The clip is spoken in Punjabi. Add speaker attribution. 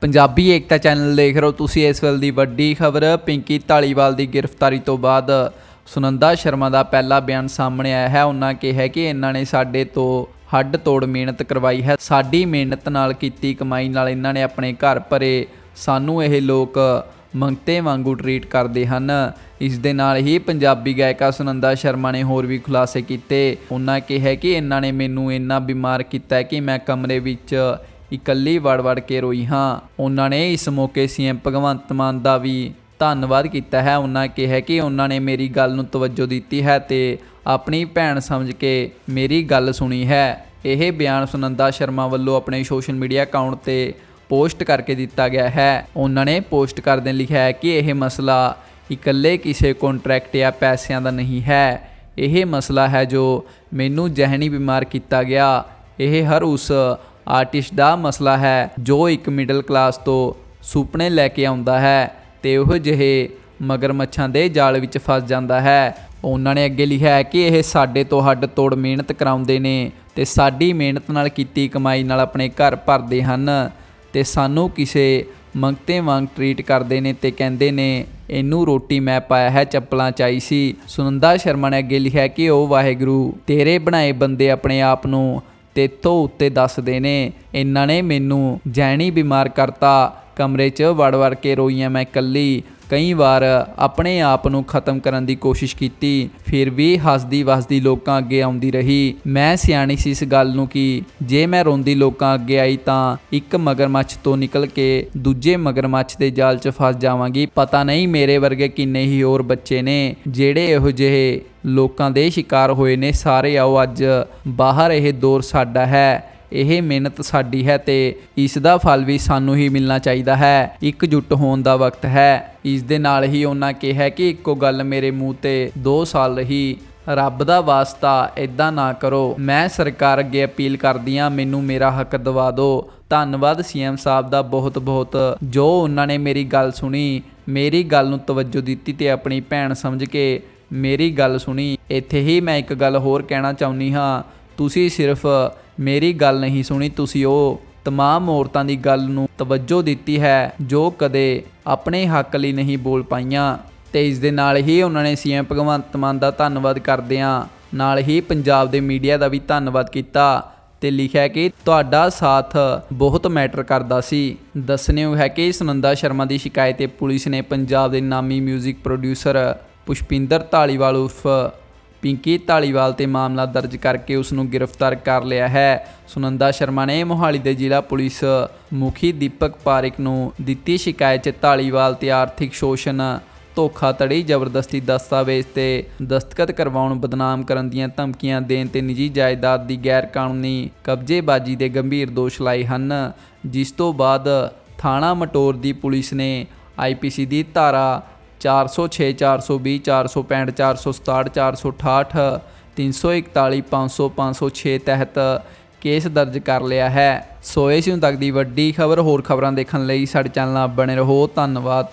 Speaker 1: ਪੰਜਾਬੀ ਏਕਤਾ ਚੈਨਲ ਦੇਖ ਰਹੇ ਹੋ ਤੁਸੀਂ ਇਸ ਵੇਲੇ ਦੀ ਵੱਡੀ ਖਬਰ। ਪਿੰਕੀ ਢਾਲੀਵਾਲ ਦੀ ਗ੍ਰਿਫਤਾਰੀ ਤੋਂ ਬਾਅਦ ਸੁਨੰਦਾ ਸ਼ਰਮਾ ਦਾ ਪਹਿਲਾ ਬਿਆਨ ਸਾਹਮਣੇ ਆਇਆ ਹੈ। ਉਹਨਾਂ ਕਿਹਾ ਕਿ ਇਹਨਾਂ ਨੇ ਸਾਡੇ ਤੋਂ ਹੱਡ ਤੋੜ ਮਿਹਨਤ ਕਰਵਾਈ ਹੈ। ਸਾਡੀ ਮਿਹਨਤ ਨਾਲ ਕੀਤੀ ਕਮਾਈ ਨਾਲ ਇਹਨਾਂ ਨੇ ਆਪਣੇ ਘਰ ਭਰੇ। ਸਾਨੂੰ ਇਹ ਲੋਕ ਮੰਗਤੇ ਵਾਂਗੂ ਟਰੀਟ ਕਰਦੇ ਹਨ। ਇਸ ਦੇ ਨਾਲ ਹੀ ਪੰਜਾਬੀ ਗਾਇਕਾ ਸੁਨੰਦਾ ਸ਼ਰਮਾ ਨੇ ਹੋਰ ਵੀ ਖੁਲਾਸੇ ਕੀਤੇ। ਉਹਨਾਂ ਕਿਹਾ ਕਿ ਇਹਨਾਂ ਨੇ ਮੈਨੂੰ ਇੰਨਾ ਬਿਮਾਰ ਕੀਤਾ ਕਿ ਮੈਂ ਕਮਰੇ ਵਿੱਚ ਇਕੱਲੀ ਵੜ-ਵੜ ਕੇ ਰੋਈ, ਹਾਂ, ਉਹਨਾਂ ਨੇ ਇਸ ਮੌਕੇ ਸੀਐਮ ਭਗਵੰਤ ਮਾਨ ਦਾ ਵੀ ਧੰਨਵਾਦ ਕੀਤਾ ਹੈ। ਉਹਨਾਂ ਕਿਹਾ ਕਿ ਉਹਨਾਂ ਨੇ ਮੇਰੀ ਗੱਲ ਨੂੰ ਤਵੱਜੋ ਦਿੱਤੀ ਹੈ ਤੇ ਆਪਣੀ ਭੈਣ ਸਮਝ ਕੇ ਮੇਰੀ ਗੱਲ ਸੁਣੀ ਹੈ। ਇਹ ਬਿਆਨ ਸੁਨੰਦਾ ਸ਼ਰਮਾ ਵੱਲੋਂ ਆਪਣੇ ਸੋਸ਼ਲ ਮੀਡੀਆ ਅਕਾਊਂਟ ਤੇ ਪੋਸਟ ਕਰਕੇ ਦਿੱਤਾ ਗਿਆ ਹੈ। ਉਹਨਾਂ ਨੇ ਪੋਸਟ ਕਰਦਿਆਂ ਲਿਖਿਆ ਹੈ ਕਿ ਇਹ ਮਸਲਾ ਇਕੱਲੇ ਕਿਸੇ ਕੰਟਰੈਕਟ ਜਾਂ ਪੈਸਿਆਂ ਦਾ ਨਹੀਂ ਹੈ। ਇਹ ਮਸਲਾ ਹੈ ਜੋ ਮੈਨੂੰ ਜ਼ਹਿਨੀ ਬਿਮਾਰ ਕੀਤਾ ਗਿਆ। ਇਹ ਹਰ ਉਸ ਆਰਟਿਸਟ ਦਾ ਮਸਲਾ ਹੈ, ਜੋ ਇੱਕ ਮਿਡਲ ਕਲਾਸ ਤੋਂ ਸੁਪਨੇ ਲੈ ਕੇ ਆਉਂਦਾ ਹੈ ਤੇ ਉਹ ਜਿਹੇ ਮਗਰਮੱਛਾਂ ਦੇ ਜਾਲ ਵਿੱਚ ਫਸ ਜਾਂਦਾ ਹੈ। ਉਹਨਾਂ ਨੇ ਅੱਗੇ ਲਿਖਿਆ ਹੈ ਕਿ ਇਹ ਸਾਡੇ ਤੋਂ ਹੱਡ ਤੋੜ ਮਿਹਨਤ ਕਰਾਉਂਦੇ ਨੇ ਤੇ ਸਾਡੀ ਮਿਹਨਤ ਨਾਲ ਕੀਤੀ ਕਮਾਈ ਨਾਲ ਆਪਣੇ ਘਰ ਭਰਦੇ ਹਨ ਤੇ ਸਾਨੂੰ ਕਿਸੇ ਮੰਗਤੇ ਵਾਂਗ ਟਰੀਟ ਕਰਦੇ ਨੇ ਤੇ ਕਹਿੰਦੇ ਨੇ, ਇਹਨੂੰ ਰੋਟੀ ਮੈਂ ਪਾਇਆ ਹੈ, ਚੱਪਲਾਂ ਚਾਈ ਸੀ। ਸੁਨੰਦਾ ਸ਼ਰਮਾ ਨੇ ਅੱਗੇ ਲਿਖਿਆ ਕਿ ਉਹ ਵਾਹਿਗੁਰੂ, ਤੇਰੇ ਬਣਾਏ ਬੰਦੇ ਆਪਣੇ ਆਪ ਨੂੰ ਤੇਥੋਂ ਉੱਤੇ ਦੱਸਦੇ ਨੇ ਇਹਨਾਂ ਨੇ ਮੈਨੂੰ ਜੈਣੀ ਬਿਮਾਰ ਕਰਤਾ ਕਮਰੇ 'ਚ ਵੜ-ਵੜ ਕੇ ਰੋਈਆਂ ਮੈਂ ਇਕੱਲੀ। ਕਈ ਵਾਰ ਆਪਣੇ ਆਪ ਨੂੰ ਖਤਮ ਕਰਨ ਦੀ ਕੋਸ਼ਿਸ਼ ਕੀਤੀ, ਫਿਰ ਵੀ ਹੱਸਦੀ ਵਸਦੀ ਲੋਕਾਂ ਅੱਗੇ ਆਉਂਦੀ ਰਹੀ। ਮੈਂ ਸਿਆਣੀ ਸੀ ਇਸ ਗੱਲ ਨੂੰ ਕਿ ਜੇ ਮੈਂ ਰੋਂਦੀ ਲੋਕਾਂ ਅੱਗੇ ਆਈ ਤਾਂ ਇੱਕ ਮਗਰਮੱਛ ਤੋਂ ਨਿਕਲ ਕੇ ਦੂਜੇ ਮਗਰਮੱਛ ਦੇ ਜਾਲ 'ਚ ਫਸ ਜਾਵਾਂਗੀ। ਪਤਾ ਨਹੀਂ ਮੇਰੇ ਵਰਗੇ ਕਿੰਨੇ ਹੀ ਹੋਰ ਬੱਚੇ ਨੇ, ਜਿਹੜੇ ਇਹੋ ਜਿਹੇ ਲੋਕਾਂ ਦੇ ਸ਼ਿਕਾਰ ਹੋਏ ਨੇ। ਸਾਰੇ ਆਓ ਅੱਜ ਬਾਹਰ ਇਹ ਦੌਰ ਸਾਡਾ ਹੈ। ਇਹ ਮਿਹਨਤ ਸਾਡੀ ਹੈ ਤੇ ਇਸ ਦਾ ਫਲ ਵੀ ਸਾਨੂੰ ਹੀ ਮਿਲਣਾ ਚਾਹੀਦਾ ਹੈ, ਇਕਜੁੱਟ ਹੋਣ ਦਾ ਵਕਤ ਹੈ। ਇਸ ਦੇ ਨਾਲ ਹੀ ਉਹਨਾਂ ਕਿਹਾ ਕਿ ਇੱਕੋ ਗੱਲ ਮੇਰੇ ਮੂੰਹ ਤੇ 2 ਸਾਲ ਰਹੀ। ਰੱਬ ਦਾ ਵਾਸਤਾ ਇਦਾਂ ਨਾ ਕਰੋ। ਮੈਂ ਸਰਕਾਰ ਅੱਗੇ ਅਪੀਲ ਕਰਦੀ ਹਾਂ, ਮੈਨੂੰ ਮੇਰਾ ਹੱਕ ਦਿਵਾ ਦਿਓ। ਧੰਨਵਾਦ ਸੀਐਮ ਸਾਹਿਬ ਦਾ ਬਹੁਤ ਬਹੁਤ। ਜੋ ਉਹਨਾਂ ਨੇ ਮੇਰੀ ਗੱਲ ਸੁਣੀ, ਮੇਰੀ ਗੱਲ ਨੂੰ ਤਵੱਜੋ ਦਿੱਤੀ ਤੇ ਆਪਣੀ ਭੈਣ ਸਮਝ ਕੇ ਮੇਰੀ ਗੱਲ ਸੁਣੀ। ਇੱਥੇ ਹੀ ਮੈਂ ਇੱਕ ਗੱਲ ਹੋਰ ਕਹਿਣਾ ਚਾਹੁੰਦੀ ਹਾਂ, ਤੁਸੀਂ ਸਿਰਫ ਮੇਰੀ ਗੱਲ ਨਹੀਂ ਸੁਣੀ, ਤੁਸੀਂ ਉਹ ਤਮਾਮ ਔਰਤਾਂ ਦੀ ਗੱਲ ਨੂੰ ਤਵੱਜੋ ਦਿੱਤੀ ਹੈ ਜੋ ਕਦੇ ਆਪਣੇ ਹੱਕ ਲਈ ਨਹੀਂ ਬੋਲ ਪਾਈਆਂ। ਤੇ ਇਸ ਦੇ ਨਾਲ ਹੀ ਉਹਨਾਂ ਨੇ ਸੀਐਮ ਭਗਵੰਤ ਮਾਨ ਦਾ ਧੰਨਵਾਦ ਕਰਦੇ ਆ ਨਾਲ ਹੀ ਪੰਜਾਬ ਦੇ ਮੀਡੀਆ ਦਾ ਵੀ ਧੰਨਵਾਦ ਕੀਤਾ ਤੇ ਲਿਖਿਆ ਕਿ ਤੁਹਾਡਾ ਸਾਥ ਬਹੁਤ ਮੈਟਰ ਕਰਦਾ ਸੀ। ਦੱਸਣਯੋਗ ਹੈ ਕਿ ਸੁਨੰਦਾ ਸ਼ਰਮਾ ਦੀ ਸ਼ਿਕਾਇਤ ਤੇ ਪੁਲਿਸ ਨੇ ਪੰਜਾਬ ਦੇ ਨਾਮੀ 뮤직 ਪ੍ਰੋਡਿਊਸਰ ਪੁਸ਼ਪਿੰਦਰ ਢਾਲੀਵਾਲ ਉਰਫ ਪਿੰਕੀ ਢਾਲੀਵਾਲ ਤੇ ਮਾਮਲਾ ਦਰਜ ਕਰਕੇ ਉਸ ਨੂੰ ਗ੍ਰਿਫਤਾਰ ਕਰ ਲਿਆ ਹੈ। ਸੁਨੰਦਾ ਸ਼ਰਮਾ ਨੇ ਮੋਹਾਲੀ ਦੇ ਜ਼ਿਲ੍ਹਾ ਪੁਲਿਸ ਮੁਖੀ ਦੀਪਕ ਪਾਰਿਕ ਨੂੰ ਦਿੱਤੀ ਸ਼ਿਕਾਇਤ 'ਚ ਢਾਲੀਵਾਲ ਤੇ ਆਰਥਿਕ ਸ਼ੋਸ਼ਣ, ਧੋਖਾਧੜੀ, ਜ਼ਬਰਦਸਤੀ ਦਸਤਾਵੇਜ਼ ਤੇ ਦਸਤਖਤ ਕਰਵਾਉਣ, ਬਦਨਾਮ ਕਰਨ ਦੀਆਂ ਧਮਕੀਆਂ ਦੇਣ ਤੇ ਨਿੱਜੀ ਜਾਇਦਾਦ ਦੀ ਗੈਰ ਕਾਨੂੰਨੀ ਕਬਜ਼ੇਬਾਜ਼ੀ ਦੇ ਗੰਭੀਰ ਦੋਸ਼ ਲਾਏ ਹਨ। ਜਿਸ ਤੋਂ ਬਾਅਦ ਥਾਣਾ ਮਟੋਰ ਦੀ ਪੁਲਿਸ ਨੇ ਆਈਪੀਸੀ ਦੀ ਧਾਰਾ 406 420 465 467 468 341 500 506 ਤਹਿਤ ਕੇਸ ਦਰਜ ਕਰ ਲਿਆ ਹੈ। ਸੋ ਇਸ ਨੂੰ ਤੱਕ ਦੀ ਵੱਡੀ ਖਬਰ, ਹੋਰ ਖਬਰਾਂ ਦੇਖਣ ਲਈ ਸਾਡੇ ਚੈਨਲ ਨਾਲ ਬਣੇ ਰਹੋ। ਧੰਨਵਾਦ।